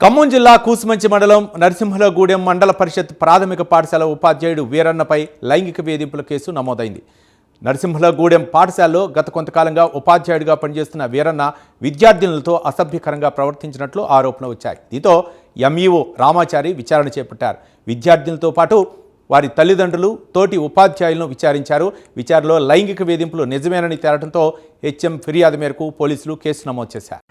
ఖమ్మం జిల్లా కూసుమంచి మండలం నరసింహలగూడెం మండల పరిషత్ ప్రాథమిక పాఠశాల ఉపాధ్యాయుడు వీరన్నపై లైంగిక వేధింపుల కేసు నమోదైంది. నరసింహలగూడెం పాఠశాలలో గత కొంతకాలంగా ఉపాధ్యాయుడిగా పనిచేస్తున్న వీరన్న విద్యార్థినులతో అసభ్యకరంగా ప్రవర్తించినట్లు ఆరోపణలు వచ్చాయి. దీంతో ఎంఈఓ రామాచారి విచారణ చేపట్టారు. విద్యార్థినులతో పాటు వారి తల్లిదండ్రులు తోటి ఉపాధ్యాయులను విచారించారు. విచారణలో లైంగిక వేధింపులు నిజమేనని తేలడంతో హెచ్ఎం ఫిర్యాదు మేరకు పోలీసులు కేసు నమోదు చేశారు.